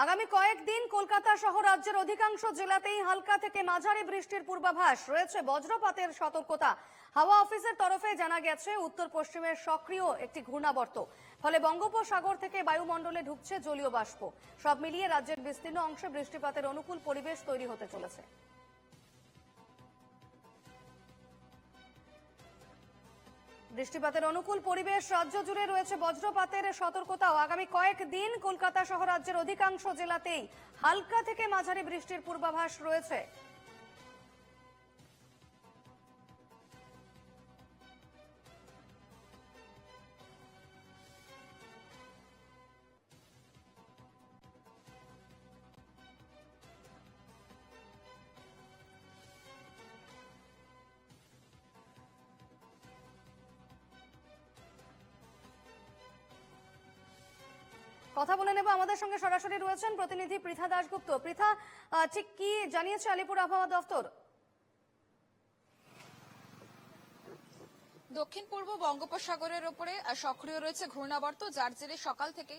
আগামী কয়েকদিন কলকাতা সহ রাজ্যের অধিকাংশ জেলাতেই হালকা থেকে মাঝারি বৃষ্টির পূর্বাভাস রয়েছে। বজ্রপাতের সতর্কতা হাওয়া অফিসের তরফে জানা গেছে, উত্তর পশ্চিমের সক্রিয় একটি ঘূর্ণাবর্ত। ফলে বঙ্গোপসাগর থেকে বায়ুমণ্ডলে ঢুকছে জলীয় বাষ্প। সব মিলিয়ে রাজ্যের বিস্তীর্ণ অংশে বৃষ্টিপাতের অনুকূল পরিবেশ তৈরি হতে চলেছে। বৃষ্টিপাতের অনুকূল পরিবেশ, রাজ্য জুড়ে রয়েছে বজ্রপাতের সতর্কতাও আগামী কয়েক দিন কলকাতা সহ রাজ্যের অধিকাংশ জেলাতেই হালকা থেকে মাঝারি বৃষ্টির পূর্বাভাস রয়েছে। কথা বলে নেব। আমাদের সঙ্গে সরাসরি রয়েছেন প্রতিনিধি পৃথা দাশগুপ্ত। পৃথা ঠিক কি জানিয়েছে আলিপুর আবহাওয়া দফতর? দক্ষিণ পূর্ব বঙ্গোপসাগরের ওপরে সক্রিয় রয়েছে ঘূর্ণাবর্ত, যার জেরে সকাল থেকে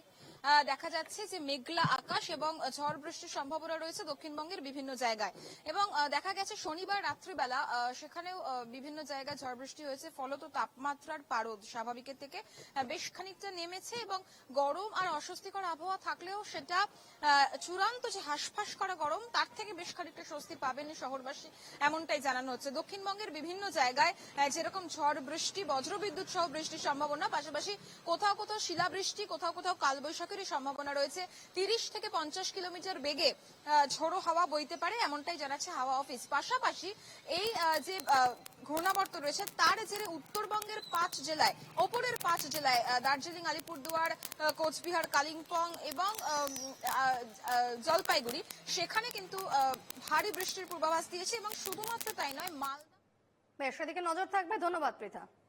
দেখা যাচ্ছে যে মেঘলা আকাশ এবং ঝড় বৃষ্টির সম্ভাবনা রয়েছে দক্ষিণবঙ্গের বিভিন্ন জায়গায়। এবং দেখা গেছে শনিবার রাত্রিবেলা সেখানেও বিভিন্ন জায়গায় ঝড় বৃষ্টি হয়েছে, ফলত তাপমাত্রার পারদ স্বাভাবিকের থেকে বেশ খানিকটা নেমেছে এবং গরম আর অস্বস্তিকর আবহাওয়া থাকলেও সেটা চূড়ান্ত যে হাঁসফাঁস করা গরম, তার থেকে বেশ খানিকটা স্বস্তি পাবেন শহরবাসী, এমনটাই জানানো হচ্ছে। দক্ষিণবঙ্গের বিভিন্ন জায়গায় যেরকম ঝড় বৃষ্টি বজ্রবিদ্যুৎ সহ বৃষ্টির সম্ভাবনা। পাশাপাশি কোথাও কোথাও শিলাবৃষ্টি, কোথাও কোথাও কালবৈশাখীর সম্ভাবনা রয়েছে। তিরিশ থেকে পঞ্চাশ কিলোমিটার বেগে ঝোড়ো হাওয়া বইতে পারে, এমনটাই জানাচ্ছে হাওয়া অফিস। পাশাপাশি এই যে ঘূর্ণাবর্ত রয়েছে, তার জেরে উত্তরবঙ্গের পাঁচ জেলায়, ওপরের পাঁচ জেলায় দার্জিলিং, আলিপুরদুয়ার কোচবিহার, কালিম্পং এবং জলপাইগুড়ি, সেখানে কিন্তু ভারী বৃষ্টির পূর্বাভাস দিয়েছে এবং শুধুমাত্র তাই নয়, মালদা বেশ সেদিকে নজর থাকবে। ধন্যবাদ পৃথা।